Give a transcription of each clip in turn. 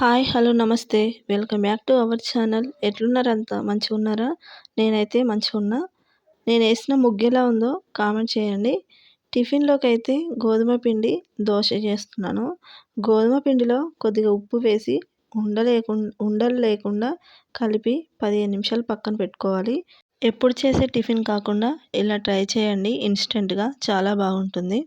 Hi hello నమస్తే. Welcome back to our channel. ఎట్లున్నారంతా? మంచిగా ఉన్నారా నేనైతే మంచిగా ఉన్నా నేను వేసిన ముగ్గెలా ఉందో కామెంట్ చేయండి. టిఫిన్లోకి అయితే గోధుమ పిండి దోశ చేస్తున్నాను. గోధుమ పిండిలో కొద్దిగా ఉప్పు వేసి ఉండలేకుండా ఉండలు లేకుండా కలిపి పదిహేను నిమిషాలు పక్కన పెట్టుకోవాలి. ఎప్పుడు చేసే టిఫిన్ కాకుండా ఇలా ట్రై చేయండి. ఇన్స్టెంట్గా చాలా బాగుంటుంది.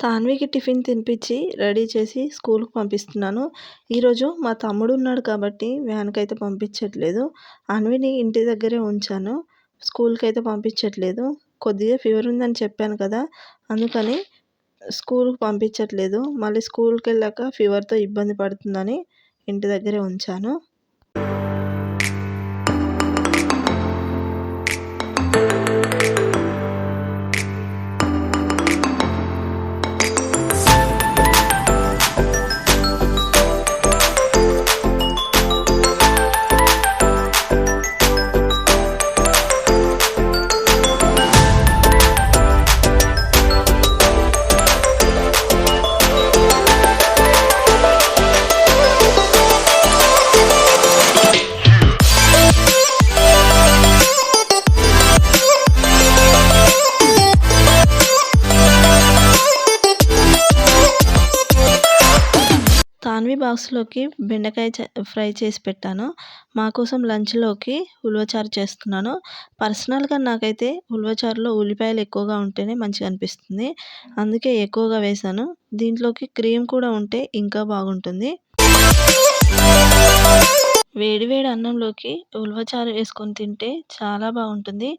తాన్వికి టిఫిన్ తినిపించి రెడీ చేసి స్కూల్కి పంపిస్తున్నాను. ఈరోజు మా తమ్ముడు ఉన్నాడు కాబట్టి వ్యాన్కి అయితే పంపించట్లేదు. అన్విని ఇంటి దగ్గరే ఉంచాను. స్కూల్కి అయితే పంపించట్లేదు. కొద్దిగా ఫీవర్ ఉందని చెప్పాను కదా అందుకని స్కూల్కి పంపించట్లేదు. మళ్ళీ స్కూల్కి వెళ్ళాక ఫీవర్తో ఇబ్బంది పడుతుందని ఇంటి దగ్గరే ఉంచాను. తాన్వి బాక్స్లోకి బెండకాయ ఫ్రై చేసి పెట్టాను. మా కోసం లంచ్లోకి ఉలవచారు చేస్తున్నాను. పర్సనల్గా నాకైతే ఉలవచారులో ఉల్లిపాయలు ఎక్కువగా ఉంటేనే మంచిగా అనిపిస్తుంది. అందుకే ఎక్కువగా వేశాను దీంట్లోకి క్రీమ్ కూడా ఉంటే ఇంకా బాగుంటుంది. వేడివేడి అన్నంలోకి ఉలవచారు వేసుకొని తింటే చాలా బాగుంటుంది.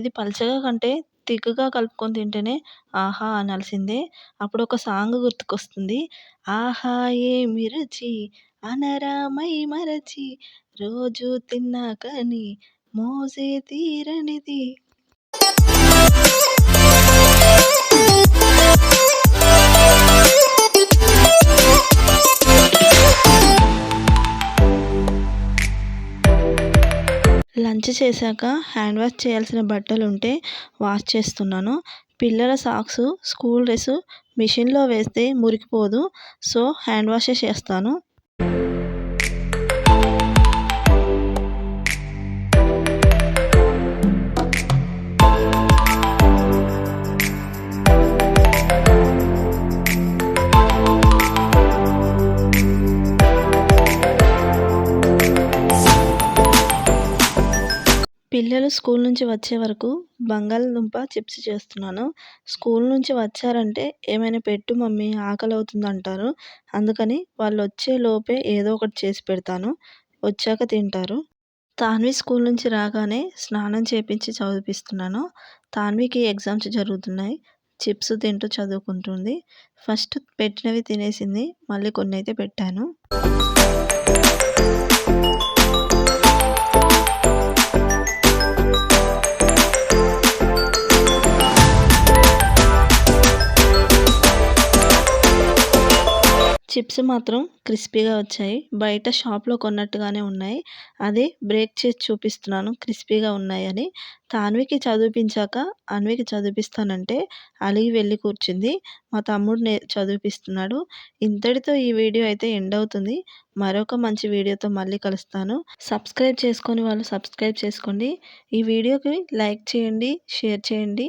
ఇది పలచగా కంటే తిక్కుగా కలుపుకొని తింటేనే ఆహా అనాల్సిందే. అప్పుడు ఒక సాంగ్ గుర్తుకొస్తుంది. ఆహా ఏమి రుచి అనరామై మరచి రోజు తిన్నాకని మోసే తీరనిది. లంచ్ చేశాక హ్యాండ్ వాష్ చేయాల్సిన బట్టలు ఉంటే వాష్ చేస్తున్నాను. పిల్లల సాక్స్ స్కూల్ డ్రెస్ మిషన్లో వేస్తే మురికిపోదు. సో హ్యాండ్ వాషే చేస్తాను. పిల్లలు స్కూల్ నుంచి వచ్చే వరకు బంగాళదుంప చిప్స్ చేస్తున్నాను. స్కూల్ నుంచి వచ్చారంటే ఏమైనా పెట్టు మమ్మీ ఆకలి అవుతుంది అంటారు అందుకని వాళ్ళు వచ్చే లోపే ఏదో ఒకటి చేసి పెడతాను. వచ్చాక తింటారు. తాన్వి స్కూల్ నుంచి రాగానే స్నానం చేపించి చదివిపిస్తున్నాను. తాన్వికి ఎగ్జామ్స్ జరుగుతున్నాయి. చిప్స్ తింటూ చదువుకుంటుంది. ఫస్ట్ పెట్టినవి తినేసింది. మళ్ళీ కొన్ని అయితే పెట్టాను. చిప్స్ మాత్రం క్రిస్పీగా వచ్చాయి. బయట షాప్లో కొన్నట్టుగానే ఉన్నాయి. అదే బ్రేక్ చేసి చూపిస్తున్నాను. క్రిస్పీగా ఉన్నాయని. తాన్వికి చదివిపించాక అన్వికి చదివిపిస్తానంటే అలిగి వెళ్ళి కూర్చుంది. మా తమ్ముడు నే చదివిపిస్తున్నాడు. ఇంతటితో ఈ వీడియో అయితే ఎండ్ అవుతుంది. మరొక మంచి వీడియోతో మళ్ళీ కలుస్తాను. సబ్స్క్రైబ్ చేసుకొని వాళ్ళు సబ్స్క్రైబ్ చేసుకోండి. ఈ వీడియోకి లైక్ చేయండి షేర్ చేయండి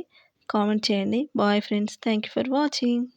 కామెంట్ చేయండి. Bye friends. Thank you for watching.